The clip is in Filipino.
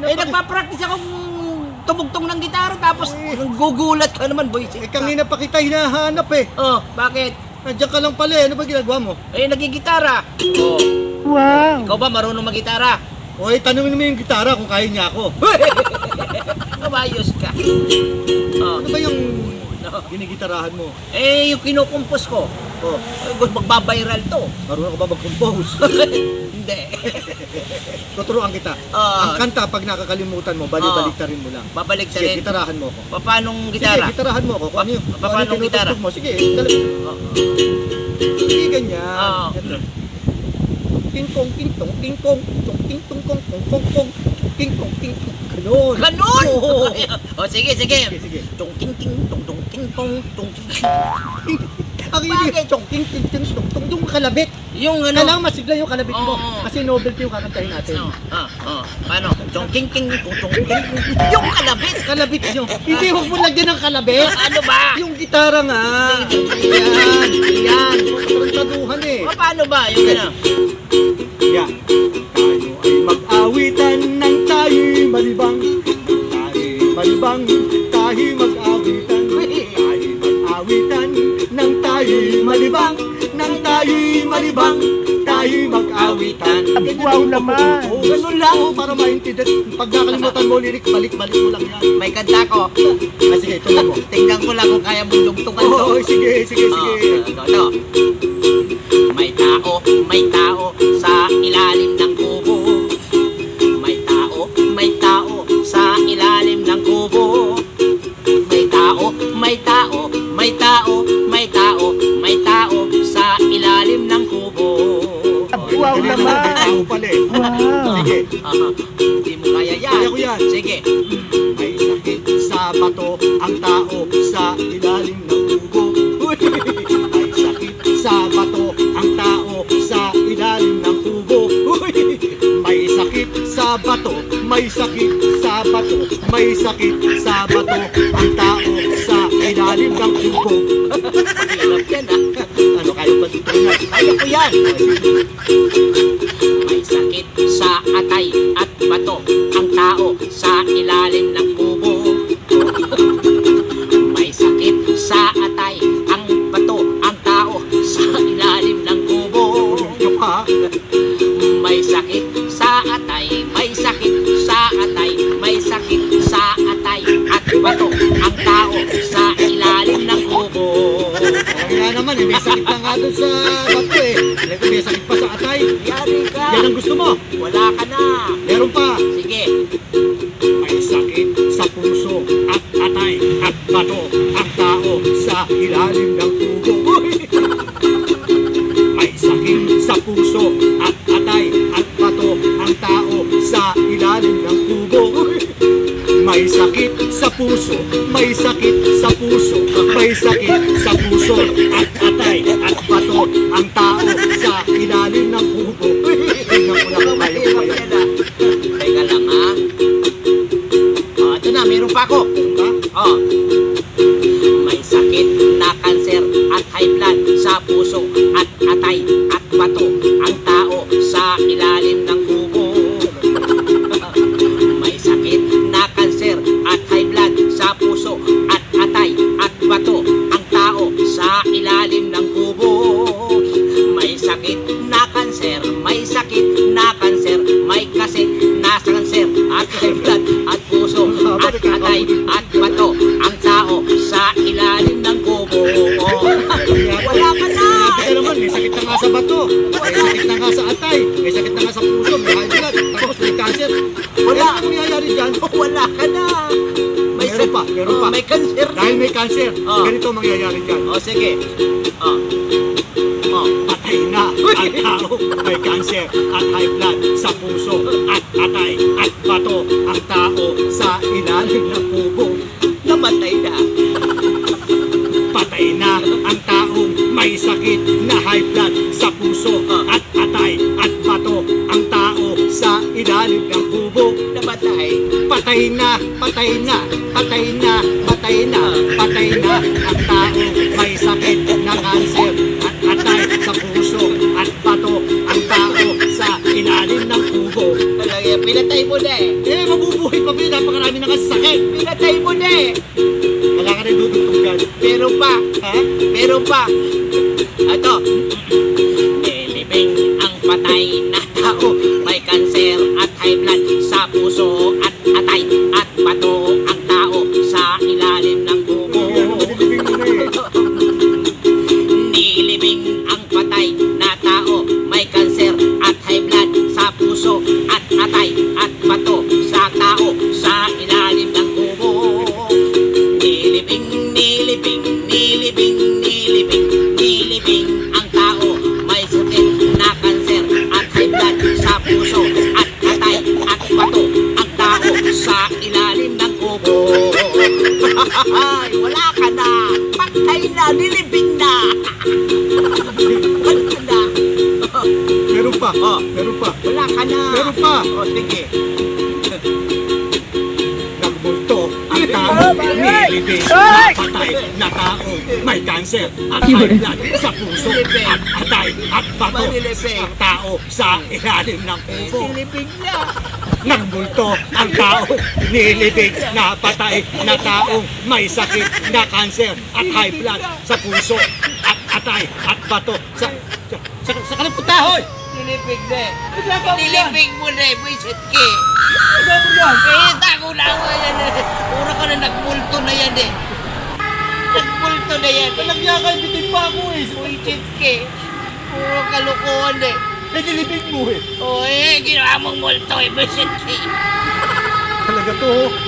Eh, pa- nagpa-practice akong tumugtong ng gitara tapos Eh. gugulat ka naman, boy. Eh, kanina pa kita hinahanap eh. Oh, bakit? Nandiyan ka lang pala eh. Ano ba ginagawa mo? Eh, nagigitara. Oh. Wow! Ikaw ba marunong magitara? O eh, tanungin mo yung gitara kung kaya niya ako. Kabayos ka. Oh. Ano ba yung No. ginigitarahan mo? Eh, yung kinukumpos ko. Oh, Eh, magbabiral to. marunong ka ba mag-compose? Hindi. Tuturuan kita. Ah. Ang kanta, pag nakakalimutan mo, balik-balik Ah. rin mo lang. Babalik sa Sige, rin. gitarahan mo ako. Papanong Sige, gitara? gitarahan mo ako. Kung ano yung, Pa- kung ano paano yung gitara? tinutugtog mo. Sige, dali. Oh. Sige, ganyan. Ah. Ito. Ting-tong, ting-tong, ting-tong, ting-tong, ting-tong, kong, kong, kong, kong, ting-tong. Ganon. Ganon! Oo. oh, sige, sige. Sige, sige. Tung ting ting tung tung ting tong tung ting. Ang Bakit? ibig, tong, ting, ting, ting, tong, tong, kalabit. Yung ano? Kailangan masigla yung kalabit mo. Oo. Kasi novelty yung kakantahin natin. Oh, ah, oh. Paano? Tung ting ting tung tung ting. Yung kalabit. Kalabit nyo. Hindi, huwag mo lagyan ng kalabit. Ano ba? Yung gitara nga. Ayan. Ayan. Tarantaduhan eh. O, paano ba? Yung ano? Yeah. Tayo ay mag-awitan ng tayo'y malibang. Tayo'y malibang, tayo'y mag-awitan. Tayo'y mag-awitan ng tayo'y malibang. Tayo'y malibang, tayo'y mag-awitan. Wow naman! Oo, ganun lang. Oo, para maintindihan. Pag nakalimutan mo lirik, balik-balik mo lang yan. May kanta ko. Ah, sige, tuloy mo. Tingnan ko lang kung kaya mong dugtungan to. Oo, sige, sige, sige. Oh, ito, ito. May tao, may tao kaya ko yan. Sige. May sakit sa bato ang tao sa ilalim ng kubo. May sakit sa bato ang tao sa ilalim ng kubo. May sakit sa bato, may sakit sa bato, may sakit sa bato ang tao sa ilalim ng. Hirap yan ah. Ano kayo ba dito na? Kaya ko yan. Kaya naman eh, may sakit na nga doon sa bato eh. May sakit pa sa atay. Yari ka. Yan ang gusto mo. Wala ka na. Meron pa. Sige. May sakit sa puso at atay at bato ang tao sa ilalim ng kubo. May sakit sa puso at atay at bato ang tao sa ilalim ng kubo. May sakit sa puso, may sakit na, meron pa ako. Ha? Oh. May sakit na kanser at high blood sa puso at atay may sakit na nga sa atay, may sakit na nga sa puso, may high blood, tapos may cancer. Wala. Ano ang nangyayari dyan? Wala ka na! Meron sak- pa, meron Oh, pa. May cancer Dahil may cancer, Oh. ganito ang mangyayari dyan. Oh, sige. Oh. Oh. Patay na ang tao, may cancer at high blood sa puso at atay at bato ang tao sa ilalim ng kubo. Namatay na. Patay na ang taong may sakit Patay na, patay na, patay na, patay na, patay na ang tao may sakit na kanser at atay sa puso at bato ang tao sa ilalim ng kubo. Talaga, pinatay mo na eh. Eh, mabubuhay Hindi! Wala ka rin dudugtugan. Meron pa! Ha? Meron pa! Ito! Nilibing ang patay na tao May kanser at high blood sa puso pa. Oh. Meron pa. Wala ka na! Meron pa. Oh, sige. Nagbulto ang tao. Nilibing na patay na tao. May cancer at high blood sa puso at atay at bato ang tao sa ilalim ng kubo. Nilibing na! Nagbulto ang tao. Nilibing na patay na taong may sakit na cancer at high blood sa puso at atay at bato sa sa, sa, sa kaliputa, hoy! Nilibing na! Bigla ka mo na! Buisit ka! Ano mo yan? Eh, tago na ako yan eh! Puro ka na nagmulto na yan eh! Nagmulto na yan eh! Talagyakay, bitin pa ako eh. Buisit ka! Puro kalukuhan eh! Eh, nilibing mo eh. O eh, ginawa mong multo eh! Buisit ka! Talaga to, oh.